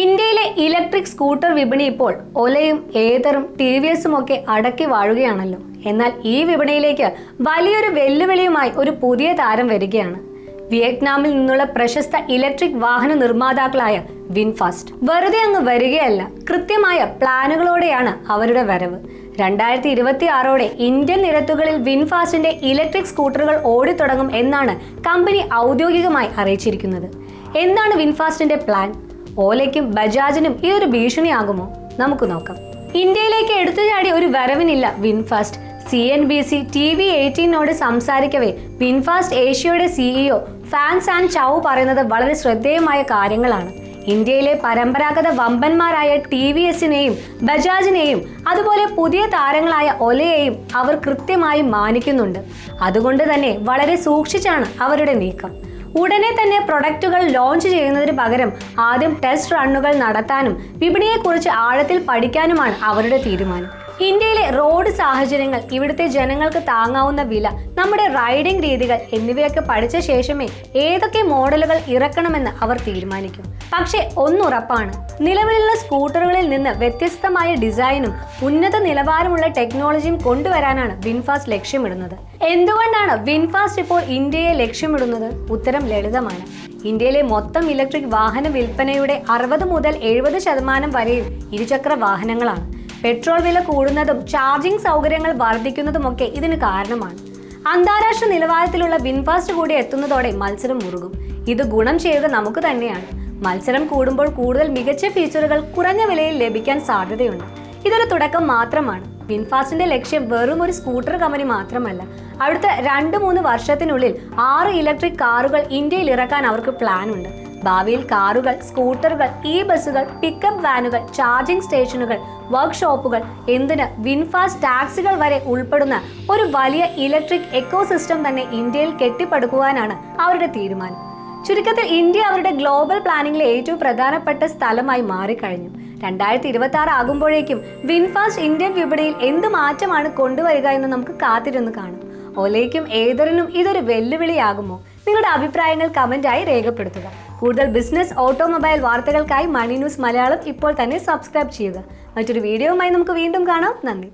ഇന്ത്യയിലെ electric scooter വിപണി ഇപ്പോൾ ഒലയും ഏതറും ടി വി എസും ഒക്കെ അടക്കി വാഴുകയാണല്ലോ. എന്നാൽ ഈ വിപണിയിലേക്ക് വലിയൊരു വെല്ലുവിളിയുമായി ഒരു പുതിയ താരം വരികയാണ്. വിയറ്റ്നാമിൽ നിന്നുള്ള പ്രശസ്ത ഇലക്ട്രിക് വാഹന നിർമ്മാതാക്കളായ വിൻഫാസ്റ്റ്. വെറുതെ അങ്ങ് വരികയല്ല കൃത്യമായ പ്ലാനുകളോടെയാണ് അവരുടെ വരവ്. രണ്ടായിരത്തി ഇരുപത്തി ആറോടെ ഇന്ത്യൻ നിരത്തുകളിൽ വിൻഫാസ്റ്റിന്റെ ഇലക്ട്രിക് സ്കൂട്ടറുകൾ ഓടിത്തുടങ്ങും എന്നാണ് കമ്പനി ഔദ്യോഗികമായി അറിയിച്ചിരിക്കുന്നത്. എന്താണ് വിൻഫാസ്റ്റിന്റെ പ്ലാൻ? ഓലയ്ക്കും ബജാജിനും ഇതൊരു ഭീഷണിയാകുമോ? നമുക്ക് നോക്കാം. ഇന്ത്യയിലേക്ക് എടുത്തു ചാടിയ ഒരു വരവിനില്ല VinFast. C N B C T V എയ്റ്റീനോട് സംസാരിക്കവേ വിൻഫാസ്റ്റ് ഏഷ്യയുടെ സിഇഒ ഫാൻസ് ആൻഡ് ചൗ പറയുന്നത് വളരെ ശ്രദ്ധേയമായ കാര്യങ്ങളാണ്. ഇന്ത്യയിലെ പരമ്പരാഗത വമ്പന്മാരായ ടി വി എസിനെയും ബജാജിനെയും അതുപോലെ പുതിയ താരങ്ങളായ ഒലയെയും അവർ കൃത്യമായി മാനിക്കുന്നുണ്ട്. അതുകൊണ്ട് തന്നെ വളരെ സൂക്ഷിച്ചാണ് അവരുടെ നീക്കം. ഉടനെ തന്നെ പ്രൊഡക്റ്റുകൾ ലോഞ്ച് ചെയ്യുന്നതിന് പകരം ആദ്യം ടെസ്റ്റ് റണ്ണുകൾ നടത്താനും വിപണിയെക്കുറിച്ച് ആഴത്തിൽ പഠിക്കാനുമാണ് അവരുടെ തീരുമാനം. ഇന്ത്യയിലെ റോഡ് സാഹചര്യങ്ങൾ ഇവിടുത്തെ ജനങ്ങൾക്ക് താങ്ങാവുന്ന വില നമ്മുടെ റൈഡിംഗ് രീതികൾ എന്നിവയൊക്കെ പഠിച്ച ശേഷമേ ഏതൊക്കെ മോഡലുകൾ ഇറക്കണമെന്ന് അവർ തീരുമാനിക്കും. പക്ഷേ ഒന്നുറപ്പാണ് നിലവിലുള്ള സ്കൂട്ടറുകളിൽ നിന്ന് വ്യത്യസ്തമായ ഡിസൈനും ഉന്നത നിലവാരമുള്ള ടെക്നോളജിയും കൊണ്ടുവരാനാണ് വിൻഫാസ്റ്റ് ലക്ഷ്യമിടുന്നത്. എന്തുകൊണ്ടാണ് വിൻഫാസ്റ്റ് ഇപ്പോൾ ഇന്ത്യയെ ലക്ഷ്യമിടുന്നത്? ഉത്തരം ലളിതമാണ്. ഇന്ത്യയിലെ മൊത്തം ഇലക്ട്രിക് വാഹന വിൽപ്പനയുടെ അറുപത് മുതൽ എഴുപത് ശതമാനം വരെയും ഇരുചക്ര വാഹനങ്ങളാണ്. പെട്രോൾ വില കൂടുന്നതും ചാർജിംഗ് സൗകര്യങ്ങൾ വർദ്ധിക്കുന്നതുമൊക്കെ ഇതിന് കാരണമാണ്. അന്താരാഷ്ട്ര നിലവാരത്തിലുള്ള വിൻഫാസ്റ്റ് കൂടി എത്തുന്നതോടെ മത്സരം മുറുകും. ഇത് ഗുണം ചെയ്യുക നമുക്ക് തന്നെയാണ്. മത്സരം കൂടുമ്പോൾ കൂടുതൽ മികച്ച ഫീച്ചറുകൾ കുറഞ്ഞ വിലയിൽ ലഭിക്കാൻ സാധ്യതയുണ്ട്. ഇതൊരു തുടക്കം മാത്രമാണ്. വിൻഫാസ്റ്റിന്റെ ലക്ഷ്യം വെറും ഒരു സ്കൂട്ടർ കമ്പനി മാത്രമല്ല. അടുത്ത രണ്ട് മൂന്ന് വർഷത്തിനുള്ളിൽ ആറ് ഇലക്ട്രിക് കാറുകൾ ഇന്ത്യയിൽ ഇറക്കാൻ അവർക്ക് പ്ലാൻ ഉണ്ട് ഭാവിയിൽ കാറുകൾ സ്കൂട്ടറുകൾ ഇ ബസ്സുകൾ പിക്കപ്പ് വാനുകൾ ചാർജിംഗ് സ്റ്റേഷനുകൾ വർക്ക്ഷോപ്പുകൾ എന്തിന് വിൻഫാസ്റ്റ് ടാക്സികൾ വരെ ഉൾപ്പെടുന്ന ഒരു വലിയ ഇലക്ട്രിക് എക്കോസിസ്റ്റം തന്നെ ഇന്ത്യയിൽ കെട്ടിപ്പടുക്കുവാനാണ് അവരുടെ തീരുമാനം. ചുരുക്കത്തിൽ ഇന്ത്യ അവരുടെ ഗ്ലോബൽ പ്ലാനിങ്ങിലെ ഏറ്റവും പ്രധാനപ്പെട്ട സ്ഥലമായി മാറിക്കഴിഞ്ഞു. രണ്ടായിരത്തി ഇരുപത്തി ആറ് ആകുമ്പോഴേക്കും വിൻഫാസ്റ്റ് ഇന്ത്യൻ വിപണിയിൽ എന്ത് മാറ്റമാണ് കൊണ്ടുവരിക എന്ന് നമുക്ക് കാത്തിരുന്ന് കാണാം. ഒലയ്ക്കും ഏതറിനും ഇതൊരു വെല്ലുവിളിയാകുമോ? നിങ്ങളുടെ അഭിപ്രായങ്ങൾ കമന്റായി രേഖപ്പെടുത്തുക. കൂടുതൽ ബിസിനസ് ഓട്ടോമൊബൈൽ വാർത്തകൾക്കായി മണി ന്യൂസ് മലയാളം ഇപ്പോൾ തന്നെ സബ്സ്ക്രൈബ് ചെയ്യുക. മറ്റൊരു വീഡിയോയുമായി നമുക്ക് വീണ്ടും കാണാം. നന്ദി.